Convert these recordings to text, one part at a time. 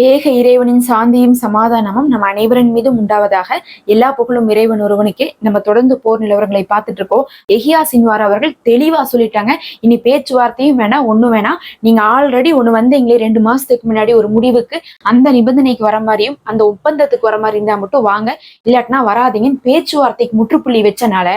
ஏக இறைவனின் சாந்தியும் சமாதானமும் நம்ம அனைவரின் மீதும் உண்டாவதாக எல்லா புகழும் இறைவன் ஒருவனுக்கே. நம்ம தொடர்ந்து போர் நிலவரங்களை பார்த்துட்டு இருக்கோம். எஹியா சின்வார் அவர்கள் தெளிவா சொல்லிட்டாங்க. இனி பேச்சுவார்த்தையும் வேணாம் ஒண்ணும் வேணாம் நீங்க ஆல்ரெடி ஒண்ணு வந்தீங்களே ரெண்டு மாசத்துக்கு முன்னாடி ஒரு முடிவுக்கு அந்த நிபந்தனைக்கு வர மாதிரியும் அந்த ஒப்பந்தத்துக்கு வர மாதிரி இருந்தா மட்டும் வாங்க. இல்லாட்டினா வராதீங்கன்னு பேச்சுவார்த்தைக்கு முற்றுப்புள்ளி வச்சனால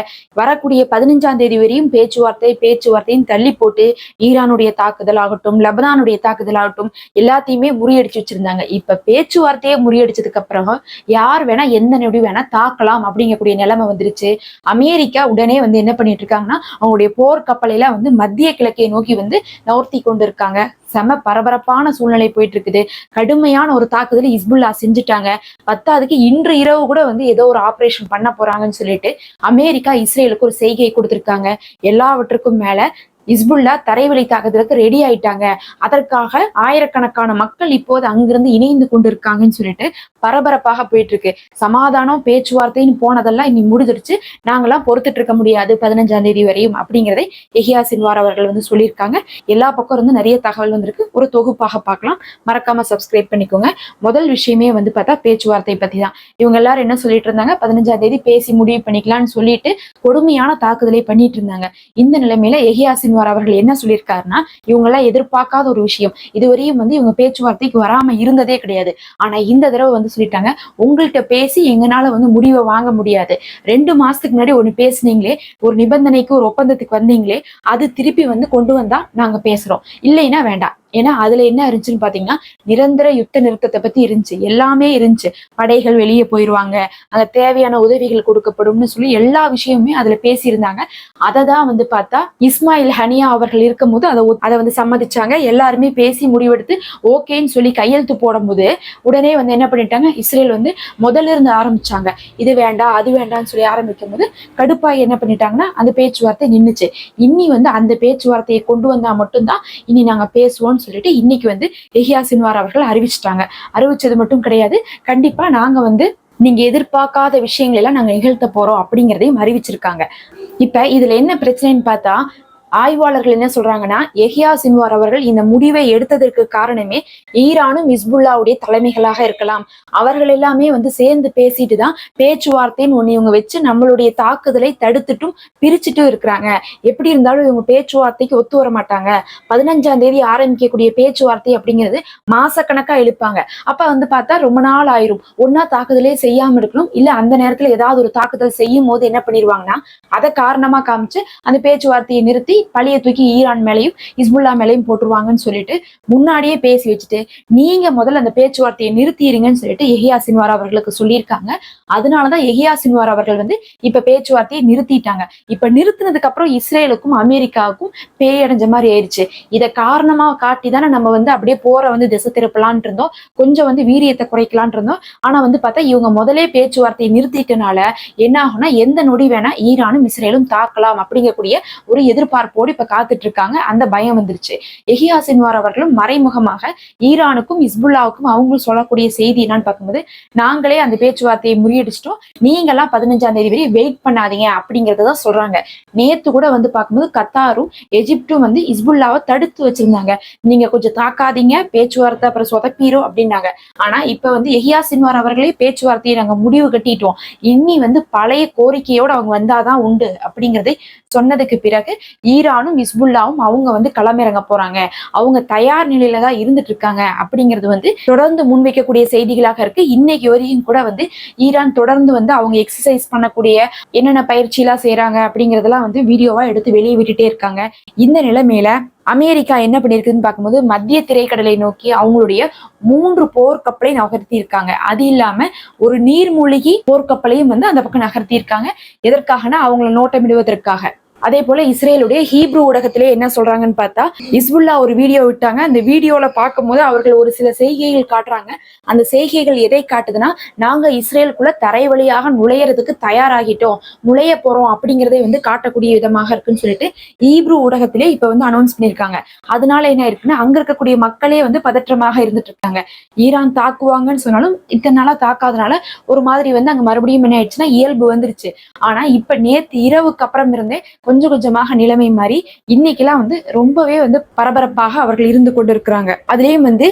வரக்கூடிய பதினஞ்சாம் தேதி வரையும் பேச்சுவார்த்தை பேச்சுவார்த்தையும் தள்ளி போட்டு ஈரானுடைய தாக்குதல் ஆகட்டும் லெபனானுடைய தாக்குதல் ஆகட்டும் எல்லாத்தையுமே முறியடிச்சு வச்சிருந்தாங்க. இப்ப பேச்சுவார்த்தையே முறியடிச்சதுக்கு அப்புறம் யார் வேணா எந்த நொடி வேணா தாக்கலாம் அப்படிங்கக்கூடிய நிலைமை வந்துருச்சு. அமெரிக்கா உடனே வந்து என்ன பண்ணிட்டு இருக்காங்கன்னா அவங்களுடைய போர்க்கப்பலையில வந்து மத்திய கிழக்கை நோக்கி வந்து நவர்த்தி கொண்டு இருக்காங்க. செம பரபரப்பான சூழ்நிலை போயிட்டு இருக்குது. கடுமையான ஒரு தாக்குதல் இஸ்புல்லா செஞ்சுட்டாங்க. பத்தாவதுக்கு இன்று இரவு கூட வந்து ஏதோ ஒரு ஆபரேஷன் பண்ண போறாங்கன்னு சொல்லிட்டு அமெரிக்கா இஸ்ரேலுக்கு ஒரு செய்கை கொடுத்துருக்காங்க. எல்லாவற்றுக்கும் மேல இஸ்புல்லா தரைவழி தாக்குதலுக்கு ரெடி ஆயிட்டாங்க. அதற்காக ஆயிரக்கணக்கான மக்கள் இப்போது அங்கிருந்து இணைந்து கொண்டிருக்காங்கன்னு சொல்லிட்டு பரபரப்பாக போயிட்டு இருக்கு சமாதானம் பேச்சுவார்த்தைன்னு போனதெல்லாம் இனி முடிஞ்சிருச்சு நாங்கெல்லாம் பொறுத்துட்டு இருக்க முடியாது பதினஞ்சாம் தேதி வரையும் அப்படிங்கிறதை எஹியா சின்வார் அவர்கள் வந்து சொல்லியிருக்காங்க. எல்லா பக்கம் இருந்து நிறைய தகவல் வந்திருக்கு. ஒரு தொகுப்பாக பார்க்கலாம். மறக்காம சப்ஸ்கிரைப் பண்ணிக்கோங்க. முதல் விஷயமே வந்து பார்த்தா பேச்சுவார்த்தை பத்தி தான். இவங்க எல்லாரும் என்ன சொல்லிட்டு இருந்தாங்க? பதினஞ்சாம் தேதி பேசி முடிவு பண்ணிக்கலாம்னு சொல்லிட்டு கொடுமையான தாக்குதலை பண்ணிட்டு இருந்தாங்க. இந்த நிலைமையில எஹியா சின்வார் அவர்கள் என்ன சொல்லியிருக்காருன்னா இவங்கெல்லாம் எதிர்பார்க்காத ஒரு விஷயம். இதுவரையும் வந்து இவங்க பேச்சுவார்த்தைக்கு வராம இருந்ததே கிடையாது. ஆனா இந்த தடவை வந்து சொல்லிட்டாங்க உங்கள்கிட்ட பேசி எங்களால வந்து முடிவை வாங்க முடியாது. ரெண்டு மாசத்துக்கு முன்னாடி ஒண்ணு பேசுனீங்களே ஒரு நிபந்தனைக்கு ஒரு ஒப்பந்தத்துக்கு வந்தீங்களே அது திருப்பி வந்து கொண்டு வந்தா நாங்க பேசுறோம். இல்லைன்னா வேண்டாம். ஏன்னா அதுல என்ன இருந்துச்சுன்னு பாத்தீங்கன்னா நிரந்தர யுத்த நிறுத்தத்தை பத்தி இருந்துச்சு. எல்லாமே இருந்துச்சு. படைகள் வெளியே போயிருவாங்க. அங்க தேவையான உதவிகள் கொடுக்கப்படும்னு சொல்லி எல்லா விஷயமுமே அதுல பேசியிருந்தாங்க. அதை தான் வந்து பார்த்தா இஸ்மாயில் ஹனியா அவர்கள் இருக்கும்போது அதை அதை வந்து சம்மதிச்சாங்க. எல்லாருமே பேசி முடிவெடுத்து ஓகேன்னு சொல்லி கையெழுத்து போடும்போது உடனே வந்து என்ன பண்ணிட்டாங்க? இஸ்ரேல் வந்து முதல்ல இருந்து ஆரம்பிச்சாங்க. இது வேண்டாம் அது வேண்டாம்னு சொல்லி ஆரம்பிக்கும் போது கடுப்பாய் என்ன பண்ணிட்டாங்கன்னா அந்த பேச்சுவார்த்தை நின்றுச்சு இன்னி வந்து அந்த பேச்சுவார்த்தையை கொண்டு வந்தா மட்டும்தான் இனி நாங்க பேசுவோம்னு சொல்லிட்டு இன்னைக்கு வந்து எஹியா சின்வார் அவர்கள் அறிவிச்சிட்டாங்க. அறிவிச்சது மட்டும் கிடையாது. கண்டிப்பா நாங்க வந்து நீங்க எதிர்பார்க்காத விஷயங்கள் எல்லாம் நாங்க நிகழ்த்த போறோம் அப்படிங்கிறதையும் அறிவிச்சிருக்காங்க. இப்ப இதுல என்ன பிரச்சனைன்னு பார்த்தா ஆய்வாளர்கள் என்ன சொல்றாங்கன்னா எஹியா சின்வார் அவர்கள் இந்த முடிவை எடுத்ததற்கு காரணமே ஈரானும் இஸ்புல்லாவுடைய தலைமைகளாக இருக்கலாம். அவர்கள் எல்லாமே வந்து சேர்ந்து பேசிட்டு தான் பேச்சுவார்த்தைன்னு ஒண்ணு இவங்க வச்சு நம்மளுடைய தாக்குதலை தடுத்துட்டும் பிரிச்சுட்டும் இருக்கிறாங்க. எப்படி இருந்தாலும் இவங்க பேச்சுவார்த்தைக்கு ஒத்து வர மாட்டாங்க. பதினஞ்சாம் தேதி ஆரம்பிக்கக்கூடிய பேச்சுவார்த்தை அப்படிங்கிறது மாசக்கணக்கா இழுப்பாங்க. அப்ப வந்து பார்த்தா ரொம்ப நாள் ஆயிரும். ஒன்னா தாக்குதலே செய்யாம இருக்கணும். இல்ல அந்த நேரத்துல ஏதாவது ஒரு தாக்குதல் செய்யும் போது என்ன பண்ணிடுவாங்கன்னா அதை காரணமா காமிச்சு அந்த பேச்சுவார்த்தையை நிறுத்தி பழிய தூக்கி ஈரான் மேலையும் இஸ்புல்லா மேலையும் போட்டுருவாங்கன்னு சொல்லிட்டு முன்னாடியே பேசி வச்சுட்டு நீங்க முதல்ல அந்த பேச்சுவார்த்தையை நிறுத்திடுங்கன்னு சொல்லிட்டு எஹியா சின்வார் அவர்களுக்கு சொல்லியிருக்காங்க. அதனாலதான் எஹியா சின்வார் அவர்கள் வந்து இப்ப பேச்சுவார்த்தையை நிறுத்திட்டாங்க. இப்ப நிறுத்தினதுக்கு அப்புறம் இஸ்ரேலுக்கும் அமெரிக்காவுக்கும் பேயடைஞ்ச மாதிரி ஆயிடுச்சு. இதை காரணமா காட்டி தானே நம்ம வந்து அப்படியே போற வந்து திசை திருப்பலான் இருந்தோம். கொஞ்சம் வந்து வீரியத்தை குறைக்கலான் இருந்தோம். ஆனா வந்து பார்த்தா இவங்க முதலே பேச்சுவார்த்தையை நிறுத்திட்டனால என்ன ஆகும்னா எந்த நொடி வேணா ஈரானும் இஸ்ரேலும் தாக்கலாம் அப்படிங்கக்கூடிய ஒரு எதிர்பார்ப்போடு இப்ப காத்துட்டு இருக்காங்க அந்த பயம் வந்துருச்சு. எஹியா சின்வார் அவர்களும் மறைமுகமாக ஈரானுக்கும் இஸ்புல்லாவுக்கும் அவங்களும் சொல்லக்கூடிய செய்தி என்னன்னு பார்க்கும்போது நாங்களே அந்த பேச்சுவார்த்தையை முறியடிச்சிட்டோம். நீங்கெல்லாம் பதினஞ்சாம் தேதி வரை வெயிட் பண்ணாதீங்க அப்படிங்கறத சொல்றாங்க. நேத்து கூட வந்து பார்க்கும்போது கத்தாரும் எஜிப்டும் வந்து இஸ்புல்லாவை தடுத்து வச்சிருந்தாங்க. நீங்க கொஞ்சம் தாக்காதீங்க பேச்சுவார்த்தை அப்புறம் சொதப்பீரும் அப்படின்னாங்க. ஆனா இப்ப வந்து எஹியா சின்வார் அவர்களே பேச்சுவார்த்தையை நாங்க முடிவு கட்டிட்டோம். இனி வந்து பழைய கோரிக்கையோட அவங்க வந்தாதான் உண்டு அப்படிங்கிறதை சொன்னதுக்கு பிறகு ஈரானும் இஸ்புல்லாவும் அவங்க வந்து களமிறங்க போறாங்க. அவங்க தயார் நிலையில தான் இருந்துட்டு இருக்காங்க அப்படிங்கிறது வந்து தொடர்ந்து முன்வைக்கக்கூடிய செய்திகளாக இருக்கு. இன்னைக்கு வரையும் கூட வந்து ஈரான் தொடர்ந்து வந்து அவங்க எக்ஸசைஸ் பண்ணக்கூடிய என்னென்ன பயிற்சி எல்லாம் செய்யறாங்க அப்படிங்கறதெல்லாம் வந்து வீடியோவா எடுத்து வெளியே விட்டுட்டே இருக்காங்க. இந்த நிலைமையில அமெரிக்கா என்ன பண்ணிருக்குன்னு பார்க்கும்போது மத்திய திரைக்கடலை நோக்கி அவங்களுடைய மூன்று போர்க்கப்பலை நகர்த்தியிருக்காங்க. அது இல்லாம ஒரு நீர்மூழ்கி போர்க்கப்பலையும் வந்து அந்த பக்கம் நகர்த்தியிருக்காங்க. எதற்காகனா அவங்களை நோட்டமிடுவதற்காக. அதே போல இஸ்ரேலுடைய ஹீப்ரு ஊடகத்திலே என்ன சொல்றாங்கன்னு பார்த்தா இஸ்புல்லா ஒரு வீடியோ விட்டாங்க. அந்த வீடியோல பார்க்கும்போது அவர்கள் ஒரு சில செய்கைகள் காட்டுறாங்க. அந்த செய்கைகள் எதை காட்டுதுன்னா நாங்க இஸ்ரேலுக்குள்ள தரை வழியாக நுழையறதுக்கு தயாராகிட்டோம். நுழைய போறோம் அப்படிங்கறதை வந்து காட்டக்கூடிய விதமாக இருக்குன்னு சொல்லிட்டு ஹீப்ரு ஊடகத்திலே இப்ப வந்து அனௌன்ஸ் பண்ணிருக்காங்க அதனால என்ன இருக்குன்னா அங்க இருக்கக்கூடிய மக்களே வந்து பதற்றமாக இருந்துட்டு இருக்காங்க ஈரான் தாக்குவாங்கன்னு சொன்னாலும் இத்தனை நாளா தாக்காதனால ஒரு மாதிரி வந்து அங்க மறுபடியும் என்ன ஆயிடுச்சுன்னா இயல்பு வந்துருச்சு. ஆனா இப்ப நேத்து இரவுக்கு அப்புறம் இருந்தே கொஞ்சம் கொஞ்சமாக நிலைமை மாறி இன்னைக்கெல்லாம் வந்து ரொம்பவே வந்து பரபரப்பாக அவர்கள் இருந்து கொண்டிருக்கிறாங்க. அதுலேயும் வந்து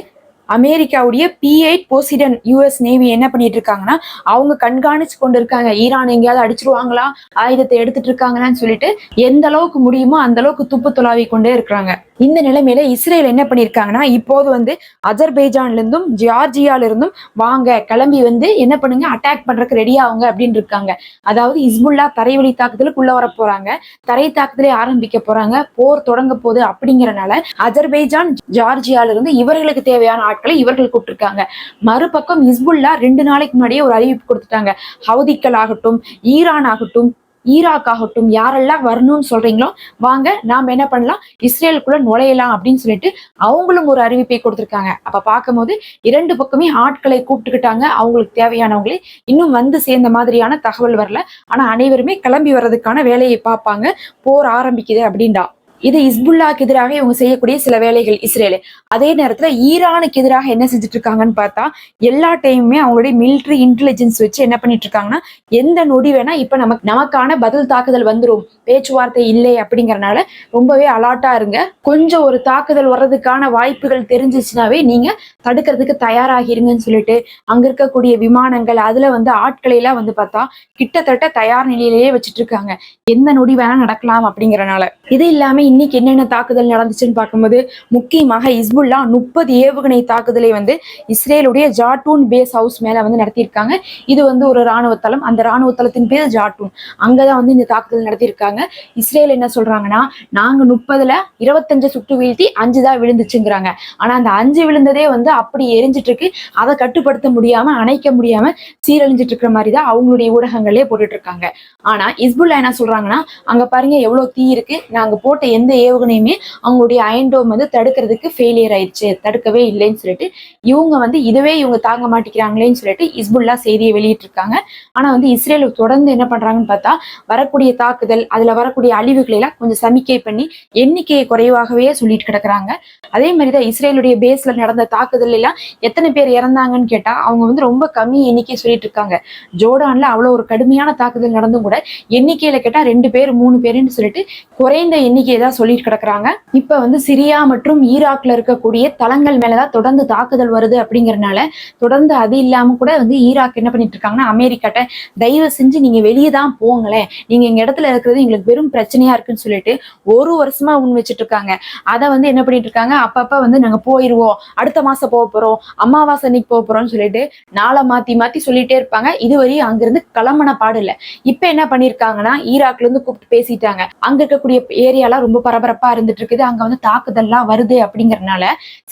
அமெரிக்காவுடைய P eight Poseidon US navy என்ன பண்ணிட்டு இருக்காங்கன்னா அவங்க கண்காணிச்சு கொண்டு இருக்காங்க ஈரான் எங்கேயாவது அடிச்சிருவாங்களா? ஆயுதத்தை எடுத்துட்டு இருக்காங்களான்னு சொல்லிட்டு எந்த அளவுக்கு முடியுமோ அந்த அளவுக்கு துப்பு துளாவி கொண்டே இருக்கிறாங்க. இந்த நிலைமையில இஸ்ரேல் என்ன பண்ணிருக்காங்கன்னா இப்போது வந்து அஜர்பைஜான்ல இருந்தும் ஜியார்ஜியால இருந்தும் வாங்க கிளம்பி வந்து என்ன பண்ணுங்க அட்டாக் பண்றதுக்கு ரெடி ஆகுங்க அப்படின்னு இருக்காங்க அதாவது இஸ்புல்லா தரைவழி தாக்குதலுக்கு உள்ள வர போறாங்க. தரை தாக்குதலே ஆரம்பிக்க போறாங்க. போர் தொடங்க போகுது அப்படிங்கறனால அஜர்பைஜான் ஜார்ஜியால இருந்து இவர்களுக்கு தேவையான இவர்கள் கூப்பிட்டுருக்காங்க. மறுபக்கம் இஸ்புல்லா ரெண்டு நாளைக்கு முன்னாடியே ஒரு அறிவிப்பு கொடுத்துட்டாங்க. ஹவுதிக்கள் ஆகட்டும் ஈரான் ஆகட்டும் ஈராக் ஆகட்டும் யாரெல்லாம் வரணும்னு சொல்றீங்களோ வாங்க நாம என்ன பண்ணலாம்? இஸ்ரேலுக்குள்ள நுழையலாம் அப்படின்னு சொல்லிட்டு அவங்களும் ஒரு அறிவிப்பை கொடுத்துருக்காங்க. அப்ப பார்க்கும்போது இரண்டு பக்கமே ஆட்களை கூப்பிட்டுக்கிட்டாங்க. அவங்களுக்கு தேவையானவங்களே இன்னும் வந்து சேர்ந்த மாதிரியான தகவல் வரல. ஆனா அனைவருமே கிளம்பி வர்றதுக்கான வேலையை பார்ப்பாங்க. போர் ஆரம்பிக்குது அப்படின்டா. இது இஸ்புல்லாக்கு எதிராக இவங்க செய்யக்கூடிய சில வேலைகள் இஸ்ரேலு. அதே நேரத்துல ஈரானுக்கு எதிராக என்ன செஞ்சுட்டு இருக்காங்கன்னு பார்த்தா எல்லா டைமுமே அவங்களுடைய மிலிட்ரி இன்டெலிஜென்ஸ் வச்சு என்ன பண்ணிட்டு இருக்காங்கன்னா எந்த நொடி வேணா இப்ப நமக்கு நமக்கான பதில் தாக்குதல் வந்துடும் பேச்சுவார்த்தை இல்லை அப்படிங்கறனால ரொம்பவே அலாட்டா இருங்க. கொஞ்சம் ஒரு தாக்குதல் வர்றதுக்கான வாய்ப்புகள் தெரிஞ்சிச்சுனாவே நீங்க தடுக்கிறதுக்கு தயாராகிருங்கன்னு சொல்லிட்டு அங்க இருக்கக்கூடிய விமானங்கள் அதுல வந்து ஆட்களை எல்லாம் வந்து பார்த்தா கிட்டத்தட்ட தயார் நிலையிலேயே வச்சுட்டு இருக்காங்க எந்த நொடி வேணா நடக்கலாம் அப்படிங்கறனால. இது இல்லாம இன்னைக்கு என்னென்ன தாக்குதல் நடந்துச்சுன்னு பார்க்கும்போது முக்கியமாக இஸ்புல்லா முப்பது ஏவுகணை தாக்குதலை வந்து இஸ்ரேலுடைய ஜாட்டூன் பேஸ் ஹவுஸ் மேல வந்து நடத்தியிருக்காங்க. இது வந்து ஒரு ராணுவ தளம். அந்த ராணுவ தளத்தின் பேர் ஜாட்டூன் அங்கதான் வந்து இந்த தாக்குதல் நடத்தியிருக்காங்க. இஸ்ரேல் என்ன சொல்றாங்கன்னா நாங்க முப்பதுல இருபத்தஞ்சு சுட்டு வீழ்த்தி அஞ்சு தான் விழுந்துச்சுங்கிறாங்க. ஆனா அந்த அஞ்சு விழுந்ததே வந்து அப்படி எரிஞ்சிட்டு இருக்கு அதை கட்டுப்படுத்த முடியாம அணைக்க முடியாம சீரழிஞ்சிட்டு இருக்கிற மாதிரி தான் அவங்களுடைய ஊடகங்களே போட்டுட்டு இருக்காங்க ஆனா இஸ்புல்லா என்ன சொல்றாங்கன்னா அங்க பாருங்க எவ்வளவு தீ இருக்கு. நாங்க போட்ட எந்த ஏவுகணையுமே அவங்களுடைய அயன்டோம் வந்து தடுக்கிறதுக்கு ஃபெயிலியர் ஆயிடுச்சு தடுக்கவே இல்லைன்னு சொல்லிட்டு இவங்க வந்து இதுவே இவங்க தாங்க மாட்டேங்கிறாங்களேன்னு சொல்லிட்டு இஸ்புல்லா செய்தியை வெளியிட்டிருக்காங்க. ஆனா வந்து இஸ்ரேல் தொடர்ந்து என்ன பண்றாங்கன்னு பார்த்தா வரக்கூடிய தாக்குதல் அதுல வரக்கூடிய அழிவுகளை எல்லாம் கொஞ்சம் சமிக்கை பண்ணி எண்ணிக்கையை குறைவாகவே சொல்லிட்டு கிடக்குறாங்க. அதே மாதிரி தான் இஸ்ரேலுடைய பேஸ்ல நடந்த தாக்குதல் எல்லாம் எத்தனை பேர் இறந்தாங்கன்னு கேட்டா அவங்க வந்து ரொம்ப கம்மி எண்ணிக்கை சொல்லிட்டு இருக்காங்க. ஜோர்டான்ல அவ்வளவு ஒரு கடுமையான தாக்குதல் நடந்தும் கூட எண்ணிக்கையில கேட்டா ரெண்டு பேர் மூணு பேருன்னு சொல்லிட்டு குறைந்த எண்ணிக்கையை தான் சொல்லிட்டு கிடக்குறாங்க. இப்ப வந்து சிரியா மற்றும் ஈராக்ல இருக்கக்கூடிய தளங்கள் மேலதான் தொடர்ந்து தாக்குதல் வருது அப்படிங்கறனால தொடர்ந்து அது இல்லாம கூட வந்து ஈராக் என்ன பண்ணிட்டு இருக்காங்கன்னா அமெரிக்காட்ட தயவு செஞ்சு நீங்க வெளியே தான் போங்களேன். நீங்க எங்க இடத்துல இருக்கிறது எங்களுக்கு வெறும் பிரச்சனையா இருக்குன்னு சொல்லிட்டு ஒரு வருஷமா முன் வச்சுட்டு இருக்காங்க. அதை வந்து என்ன பண்ணிட்டு இருக்காங்க? அப்பப்ப வந்து நாங்க போயிருவோம். அடுத்த மாசம் போக போறோம். அமாவாசை அன்னைக்கு போக போறோம்னு சொல்லிட்டு நாளை மாத்தி மாத்தி சொல்லிட்டே இருப்பாங்க. இதுவரையும் அங்கிருந்து கிளம்பன பாடு இல்ல. இப்ப என்ன பண்ணிருக்காங்கன்னா ஈராக்ல இருந்து கூப்பிட்டு பேசிட்டாங்க. அங்க இருக்கக்கூடிய ஏரியாலாம் ரொம்ப பரபரப்பா இருந்துட்டு இருக்குது அங்க வந்து தாக்குதல்லாம் வருது அப்படிங்கறதுனால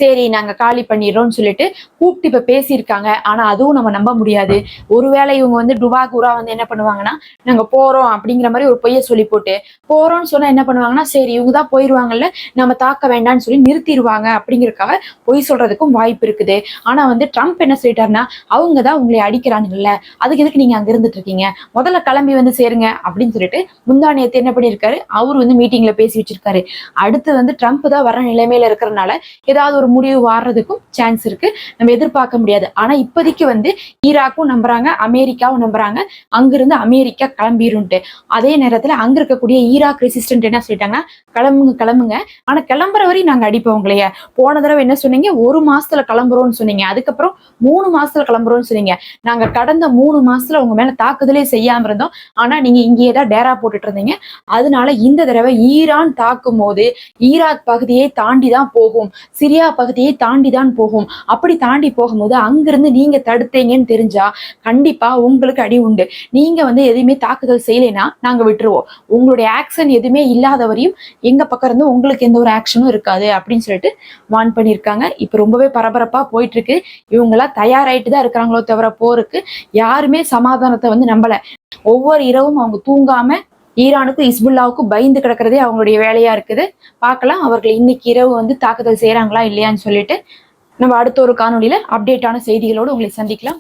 சரி நாங்க காலி பண்ணிடுறோம்னு சொல்லிட்டு கூப்பிட்டு இப்ப பேசியிருக்காங்க. ஆனா அதுவும் நம்ம நம்ப முடியாது. ஒருவேளை இவங்க வந்து டுபாகூரா வந்து என்ன பண்ணுவாங்கன்னா நாங்க போறோம் அப்படிங்கிற மாதிரி ஒரு பொய்ய சொல்லி போட்டு போறோம்னு சொன்னா என்ன பண்ணுவாங்கன்னா சரி இவங்க தான் போயிருவாங்கல்ல நம்ம தாக்க வேண்டாம்னு சொல்லி நிறுத்திடுவாங்க அப்படிங்கறதுக்காக பொய் சொல்றதுக்கும் வாய்ப்பு இருக்குது. ஆனா வந்து ட்ரம்ப் என்ன சொல்லிட்டாருன்னா அவங்க தான் உங்களை அடிக்கிறானுங்கல்ல அதுக்கு எதுக்கு நீங்க அங்க இருந்துட்டு இருக்கீங்க முதல்ல கிளம்பி வந்து சேருங்க அப்படின்னு சொல்லிட்டு முந்தானியத்தை என்ன பண்ணியிருக்காரு? அவர் வந்து மீட்டிங்ல பேசி ஆரம்பிச்சிருக்காரு அடுத்து வந்து ட்ரம்ப் தான் வர நிலைமையில இருக்கிறனால ஏதாவது ஒரு முடிவு வாடுறதுக்கும் சான்ஸ் இருக்கு. நம்ம எதிர்பார்க்க முடியாது. ஆனா இப்போதைக்கு வந்து ஈராக்கும் நம்புறாங்க அமெரிக்காவும் நம்புறாங்க. அங்கிருந்து அமெரிக்கா கிளம்பிருன்ட்டு. அதே நேரத்துல அங்க இருக்கக்கூடிய ஈராக் ரெசிஸ்டன்ட் என்ன சொல்லிட்டாங்கன்னா கிளம்புங்க கிளம்புங்க. ஆனா கிளம்புற வரையும் நாங்க அடிப்போம் இல்லையா போன தடவை என்ன சொன்னீங்க? ஒரு மாசத்துல கிளம்புறோம்னு சொன்னீங்க. அதுக்கப்புறம் மூணு மாசத்துல கிளம்புறோம்னு சொன்னீங்க. நாங்க கடந்த மூணு மாசத்துல உங்க மேல தாக்குதலே செய்யாம இருந்தோம். ஆனா நீங்க இங்கேயே தான் டேரா போட்டுட்டு இருந்தீங்க. அதனால இந்த தடவை ஈரான் தாக்கும் போது ஈராக் பகுதியை தாண்டி தான் போகும் சிரியா பகுதியை தாண்டி தான் போகும். அப்படி தாண்டி போகும்போது அங்கிருந்து நீங்க தடுத்தீங்கன்னு தெரிஞ்சா கண்டிப்பா உங்களுக்கு அடி உண்டு. நீங்க வந்து எதுவுமே தாக்குதல் செய்யலைன்னா நாங்க விட்டுருவோம். உங்களுடைய ஆக்ஷன் எதுவுமே இல்லாத வரையும் எங்க பக்கம் இருந்து உங்களுக்கு எந்த ஒரு ஆக்ஷனும் இருக்காது அப்படின்னு சொல்லிட்டு வான் பண்ணியிருக்காங்க. இப்போ ரொம்பவே பரபரப்பா போயிட்டு இருக்கு இவங்கெல்லாம் தயாராயிட்டு தான் இருக்கிறாங்களோ தவிர போருக்கு யாருமே சமாதானத்தை வந்து நம்பல. ஒவ்வொரு இரவும் அவங்க தூங்காம ஈரானுக்கும் இஸ்புல்லாவுக்கும் பயந்து கிடக்கிறதே அவங்களுடைய வேலையா இருக்குது. பார்க்கலாம் அவர்கள் இன்னைக்கு இரவு வந்து தாக்குதல் செய்றாங்களா இல்லையான்னு சொல்லிட்டு நம்ம அடுத்த ஒரு காணொளியில அப்டேட்டான செய்திகளோடு உங்களை சந்திக்கலாம்.